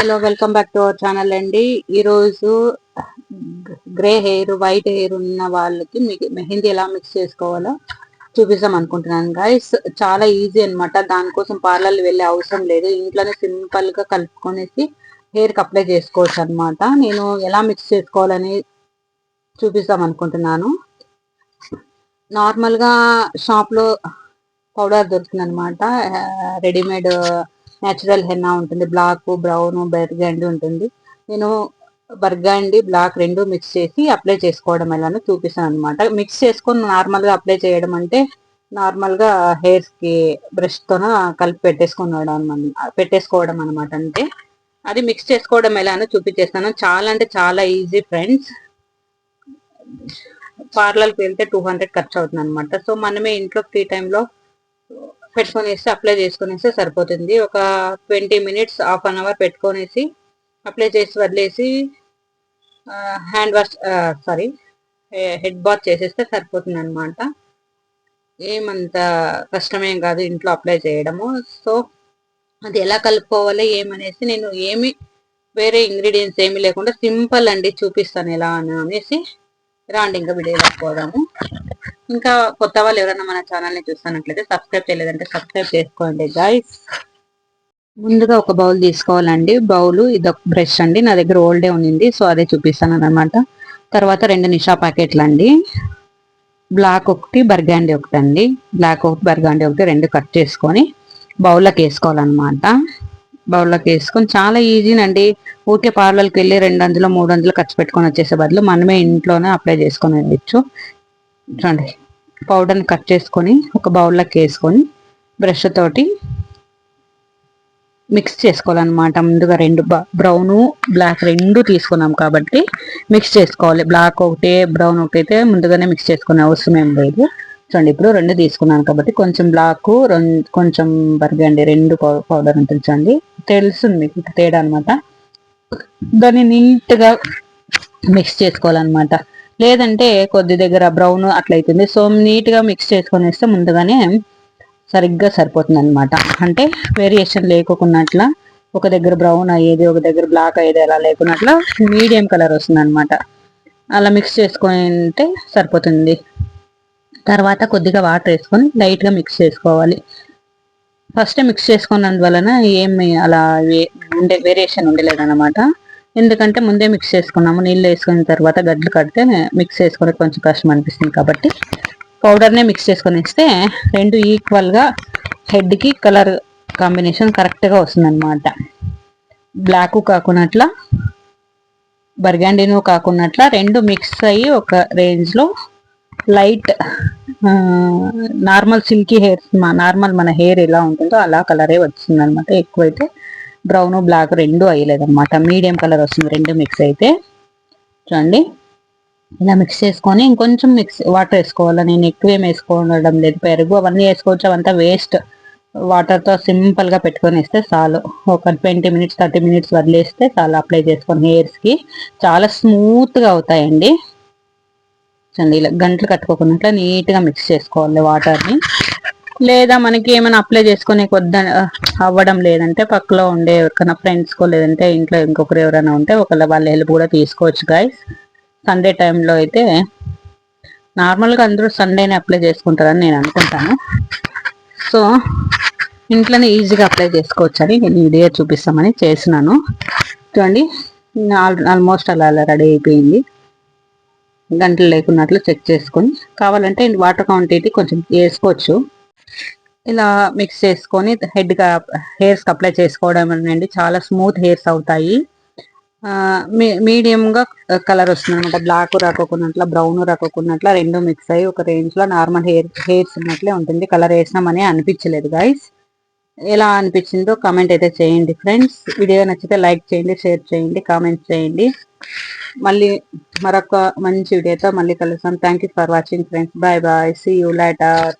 Hello welcome back to our channel అండి. ఈరోజు grey hair white hair ఉన్న వాళ్ళకి మీకు మెహందీ ఎలా మిక్స్ చేసుకోవాలో చూపిస్తాం అనుకుంటున్నాను గైస్ చాలా ఈజీ అనమాట దానికోసం పార్లర్ వెళ్ళే అవసరం లేదు. ఇంట్లోనే సింపుల్గా కలుపుకొనేసి హెయిర్కి అప్లై చేసుకోవచ్చు అనమాట నేను ఎలా మిక్స్ చేసుకోవాలని చూపిస్తాం అనుకుంటున్నాను. నార్మల్గా షాప్లో పౌడర్ దొరుకుతుంది అనమాట రెడీమేడ్ న్యాచురల్ హెన్నా ఉంటుంది. బ్లాక్ బ్రౌన్ బెర్గండి ఉంటుంది. నేను బర్గండి బ్లాక్ రెండు మిక్స్ చేసి అప్లై చేసుకోవడం ఎలానో చూపిస్తాను అనమాట మిక్స్ చేసుకొని నార్మల్గా అప్లై చేయడం అంటే నార్మల్గా హెయిర్స్కి బ్రష్తోన కలిపి పెట్టేసుకోవడం పెట్టేసుకోవడం అనమాట అంటే. అది మిక్స్ చేసుకోవడం ఎలానో చూపించేస్తాను చాలా అంటే చాలా ఈజీ ఫ్రెండ్స్ పార్లర్కి వెళ్తే టూ హండ్రెడ్ ఖర్చు అవుతుంది అనమాట సో మనమే ఇంట్లో ఫ్రీ టైంలో పెట్టుకొనేసి అప్లై చేసుకునేస్తే సరిపోతుంది. ఒక twenty minutes half an hour పెట్టుకొనేసి apply చేసి వదిలేసి hand wash sorry head bath చేసేస్తే సరిపోతుంది అనమాట ఏమంత కష్టమేం కాదు ఇంట్లో అప్లై చేయడము. సో అది ఎలా కలుపుకోవాలి ఏమనేసి నేను ఏమి వేరే ఇంగ్రీడియంట్స్ ఏమి లేకుండా సింపుల్ అండి చూపిస్తాను ఎలా అని అనేసి రాండి ఇంకా వీడియోలోకి పోదాము. ఇంకా కొత్త వాళ్ళు ఎవరైనా మన ఛానల్ని చూస్తున్నట్లయితే సబ్స్క్రైబ్ చేయలేదంటే సబ్స్క్రైబ్ చేసుకోండి గాయస్ ముందుగా ఒక బౌల్ తీసుకోవాలండి. బౌల్ ఇది ఒక బ్రష్ అండి. నా దగ్గర ఓల్డే ఉంది సో అదే చూపిస్తాను అనమాట తర్వాత రెండు నిషా ప్యాకెట్లు అండి బ్లాక్ ఒకటి బర్గాండి ఒకటి అండి బ్లాక్ ఒకటి బర్గాండి ఒకటి రెండు కట్ చేసుకొని బౌల్లోకి వేసుకోవాలన్నమాట. బౌల్లోకి వేసుకొని చాలా ఈజీనండి ఊరికే పార్లర్కి వెళ్ళి రెండు వందలు మూడు వందలు ఖర్చు పెట్టుకొని వచ్చేసే బదులు మనమే ఇంట్లోనే అప్లై చేసుకొని వెళ్ళచ్చు చూడండి పౌడర్ని కట్ చేసుకొని ఒక బౌల్లోకి వేసుకొని బ్రష్ తోటి మిక్స్ చేసుకోవాలన్నమాట. ముందుగా రెండు బ్రౌను బ్లాక్ రెండు తీసుకున్నాం కాబట్టి మిక్స్ చేసుకోవాలి. బ్లాక్ ఒకటే బ్రౌన్ ఒకటి అయితే ముందుగానే మిక్స్ చేసుకునే అవసరం ఏం లేదు. చూడండి ఇప్పుడు రెండు తీసుకున్నాను కాబట్టి కొంచెం బ్లాక్ కొంచెం బర్గండి రెండు పౌడర్ ఉంటుంది తెలుస్తుంది మీకు తేడా అనమాట దాన్ని నీట్గా మిక్స్ చేసుకోవాలన్నమాట. లేదంటే కొద్ది దగ్గర బ్రౌన్ అట్లయితుంది. సో నీట్గా మిక్స్ చేసుకొని వేస్తే ముందుగానే సరిగ్గా సరిపోతుంది అనమాట అంటే వేరియేషన్ లేకున్నట్ల ఒక దగ్గర బ్రౌన్ అయ్యేది ఒక దగ్గర బ్లాక్ అయ్యేది అలా లేకున్నట్ల మీడియం కలర్ వస్తుంది అనమాట అలా మిక్స్ చేసుకుంటే సరిపోతుంది. తర్వాత కొద్దిగా వాటర్ వేసుకొని లైట్గా మిక్స్ చేసుకోవాలి. ఫస్ట్ మిక్స్ చేసుకున్నందువలన ఏమి అలా ఉండే వేరియేషన్ ఉండలేదన్నమాట. ఎందుకంటే ముందే మిక్స్ చేసుకున్నాము. నీళ్ళు వేసుకున్న తర్వాత గడ్డలు కడితే మిక్స్ చేసుకునే కొంచెం కష్టం అనిపిస్తుంది కాబట్టి పౌడర్నే మిక్స్ చేసుకొని ఇస్తే రెండు ఈక్వల్గా హెడ్కి కలర్ కాంబినేషన్ కరెక్ట్గా వస్తుందన్నమాట. బ్లాక్ కాకున్నట్ల బర్గాండీను కాకున్నట్ల రెండు మిక్స్ అయ్యి ఒక రేంజ్లో light normal silky hairs normal మన హెయిర్ ఎలా ఉంటుందో అలా కలరే వచ్చింది అనమాట ఎక్కువైతే బ్రౌన్ బ్లాక్ రెండు అయ్యలేదన్నమాట. మీడియం కలర్ వస్తుంది రెండు మిక్స్ అయితే. చూడండి. ఇలా మిక్స్ చేసుకొని ఇంకొంచెం మిక్స్ వాటర్ వేసుకోవాలి? నేను ఎక్కువ ఏం వేసుకోవడం లేదు. పెరుగు అవన్నీ వేసుకోవచ్చు. అవంతా వేస్ట్ వాటర్తో సింపుల్గా పెట్టుకొని వేస్తే చాలు. ఒక ట్వంటీ మినిట్స్ థర్టీ మినిట్స్ వదిలేస్తే చాలు. అప్లై చేసుకొని హెయిర్స్కి చాలా స్మూత్గా అవుతాయండి. చూడండి ఇలా గంటలు కట్టుకోకుండా నీట్గా మిక్స్ చేసుకోవాలి వాటర్ని లేదా మనకి ఏమైనా అప్లై చేసుకునే వద్ద అవ్వడం లేదంటే పక్కలో ఉండే ఎవరికైనా ఫ్రెండ్స్కో లేదంటే ఇంట్లో ఇంకొకరు ఎవరైనా ఉంటే ఒకళ్ళ వాళ్ళ హెల్ప్ కూడా తీసుకోవచ్చు గాయస్ సండే టైంలో అయితే నార్మల్గా అందరూ సండేనే అప్లై చేసుకుంటారని నేను అనుకుంటాను. సో ఇంట్లోనే ఈజీగా అప్లై చేసుకోవచ్చు అని నేను ఇదే చూపిస్తామని చేసినాను చూడండి ఆల్మోస్ట్ అలా అలా రెడీ అయిపోయింది. గంటలు లేకున్నట్లు చెక్ చేసుకొని కావాలంటే వాటర్ క్వాంటిటీ కొంచెం వేసుకోవచ్చు. ఇలా మిక్స్ చేసుకొని హెడ్ హెయిర్స్ అప్లై చేసుకోవడం అండి చాలా స్మూత్ హెయిర్స్ అవుతాయి. మీడియంగా కలర్ వస్తుంది అనమాట బ్లాక్ రాకోకున్నట్ల బ్రౌన్ రాకోకున్నట్ల రెండు మిక్స్ అయ్యి ఒక రేంజ్లో నార్మల్ హెయిర్ హెయిర్స్ ఉన్నట్లే ఉంటుంది. కలర్ వేసినామని అనిపించలేదు గైస్ ఎలా అనిపించిందో కామెంట్ అయితే చేయండి ఫ్రెండ్స్ వీడియో నచ్చితే లైక్ చేయండి షేర్ చేయండి కామెంట్ చేయండి. మళ్ళీ మరొక మంచి వీడియోతో మళ్ళీ కలుస్తాం. Thank for watching friends bye bye see you later